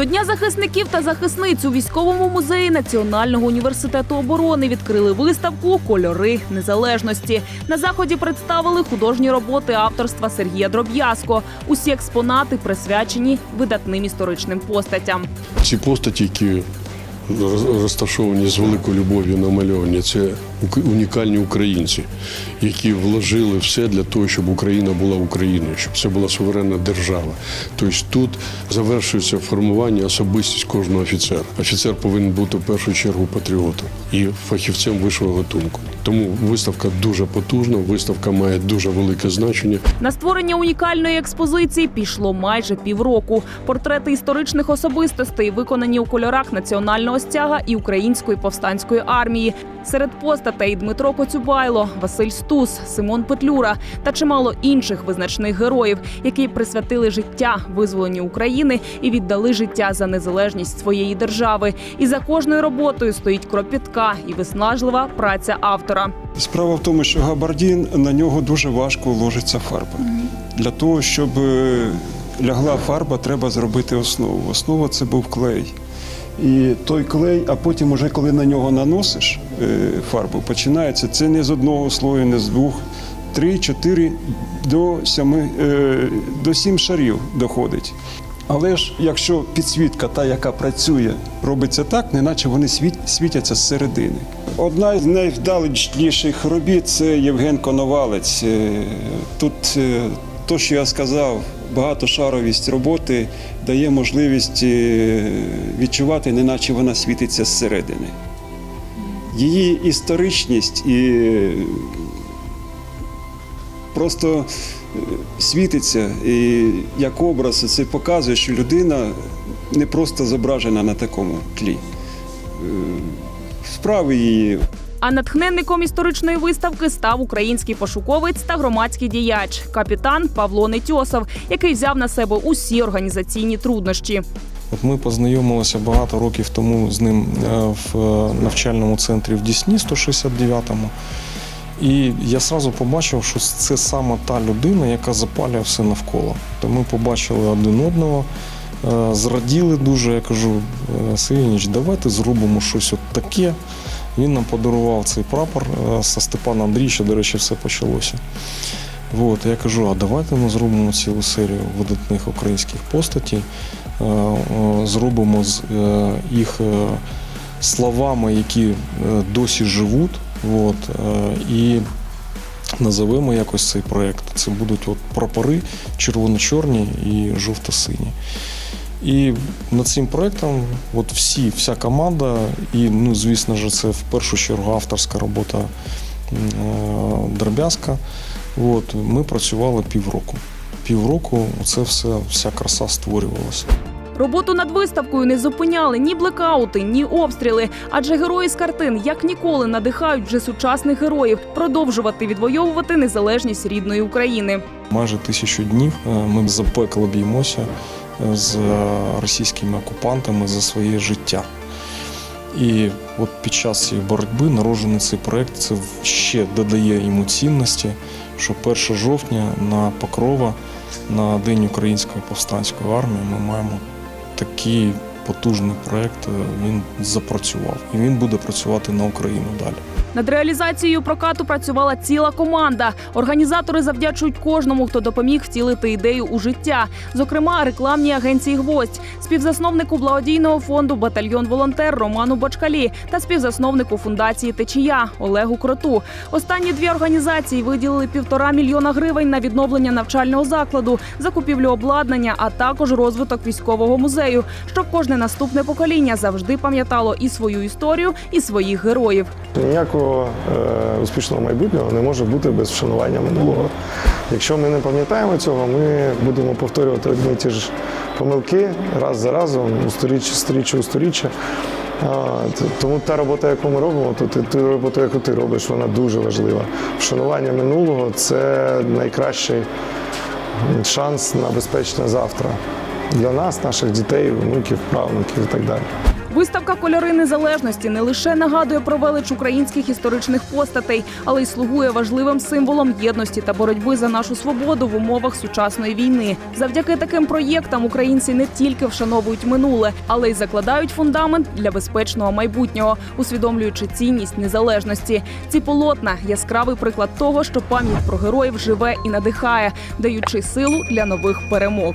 До Дня захисників та захисниць у військовому музеї Національного університету оборони відкрили виставку Кольори незалежності. На заході представили художні роботи авторства Сергія Дроб'язко. Усі експонати присвячені видатним історичним постатям. Ці постаті, які роз- розташовані з великою любов'ю намальовані, це унікальні українці, які вложили все для того, щоб Україна була Україною, щоб це була суверенна держава. Тобто тут завершується формування особистість кожного офіцера. Офіцер повинен бути в першу чергу патріотом і фахівцем вищого гатунку. Тому виставка дуже потужна, виставка має дуже велике значення. На створення унікальної експозиції пішло майже півроку. Портрети історичних особистостей виконані у кольорах національного стяга і української повстанської армії. Серед постатей Дмитро Коцюбайло, Василь Стус, Симон Петлюра та чимало інших визначних героїв, які присвятили життя визволенню України і віддали життя за незалежність своєї держави. І за кожною роботою стоїть кропітка і виснажлива праця автора. Справа в тому, що габардін на нього дуже важко ложиться фарба. Для того, щоб е, лягла фарба, треба зробити основу. Основа це був клей. І той клей, а потім, уже коли на нього наносиш фарбу, починається це не з одного слою, не з двох, три, чотири до семи, е, до сім шарів доходить. Але ж якщо підсвітка, та, яка працює, робиться так, неначе вони світ, світяться зсередини. Одна з найвдаліших робіт це Євген Коновалець. Е, Тут е, то, що я сказав, багатошаровість роботи дає можливість е, відчувати, неначе вона світиться зсередини. Її історичність і просто е, світиться, і як образ це показує, що людина не просто зображена на такому тлі. Е, Справи її А натхненником історичної виставки став український пошуковець та громадський діяч, капітан Павло Нетьосов, який взяв на себе усі організаційні труднощі. От ми познайомилися багато років тому з ним е, в е, навчальному центрі в Дісні 169-му. І я сразу побачив, що це саме та людина, яка запалює все навколо. То ми побачили один одного, е, зраділи дуже. Я кажу, «Е, Сергійович, давайте зробимо щось от таке. Він нам подарував цей прапор со Степана Андрійовича, до речі, все почалося. От, я кажу, а давайте ми зробимо цілу серію видатних українських постатей, е, е, зробимо з е, їх словами, які досі живуть. От, і називемо якось цей проєкт. Це будуть от прапори червоно-чорні і жовто-сині. І над цим проєктом от всі, вся команда, і, ну, звісно ж, це в першу чергу авторська робота м, Дробязка. От, ми працювали півроку. Півроку це все, вся краса створювалася. Роботу над виставкою не зупиняли ні блекаути, ні обстріли, адже герої з картин як ніколи надихають вже сучасних героїв продовжувати відвоювати незалежність рідної України. Майже тисячу днів е, ми запекло б'ємося е, з е, російськими окупантами за своє життя. І от під час цієї боротьби народжений цей проект це ще додає йому цінності, що 1 жовтня на Покрова, на День Української повстанської армії, ми маємо такий потужний проект. е, Він запрацював і він буде працювати на Україну далі. Над реалізацією прокату працювала ціла команда. Організатори завдячують кожному, хто допоміг втілити ідею у життя. Зокрема, рекламній агенції Гвоздь, співзасновнику благодійного фонду Батальйон Волонтер Роману Бочкалі та співзасновнику фундації Течія Олегу Кроту. Останні дві організації виділили півтора мільйона гривень на відновлення навчального закладу, закупівлю обладнання, а також розвиток військового музею, щоб кожне наступне покоління завжди пам'ятало і свою історію, і своїх героїв. Ніякого е, успішного майбутнього не може бути без вшанування минулого. Якщо ми не пам'ятаємо цього, ми будемо повторювати одні й ті ж помилки раз за разом, у сторіччя, сторіччя у сторіччя. Тому та робота, яку ми робимо, то ти, ту роботу, яку ти робиш, вона дуже важлива. Вшанування минулого це найкращий шанс на безпечне завтра для нас, наших дітей, внуків, правнуків і так далі. Виставка Кольори незалежності не лише нагадує про велич українських історичних постатей, але й слугує важливим символом єдності та боротьби за нашу свободу в умовах сучасної війни. Завдяки таким проєктам українці не тільки вшановують минуле, але й закладають фундамент для безпечного майбутнього, усвідомлюючи цінність незалежності. Ці полотна яскравий приклад того, що пам'ять про героїв живе і надихає, даючи силу для нових перемог.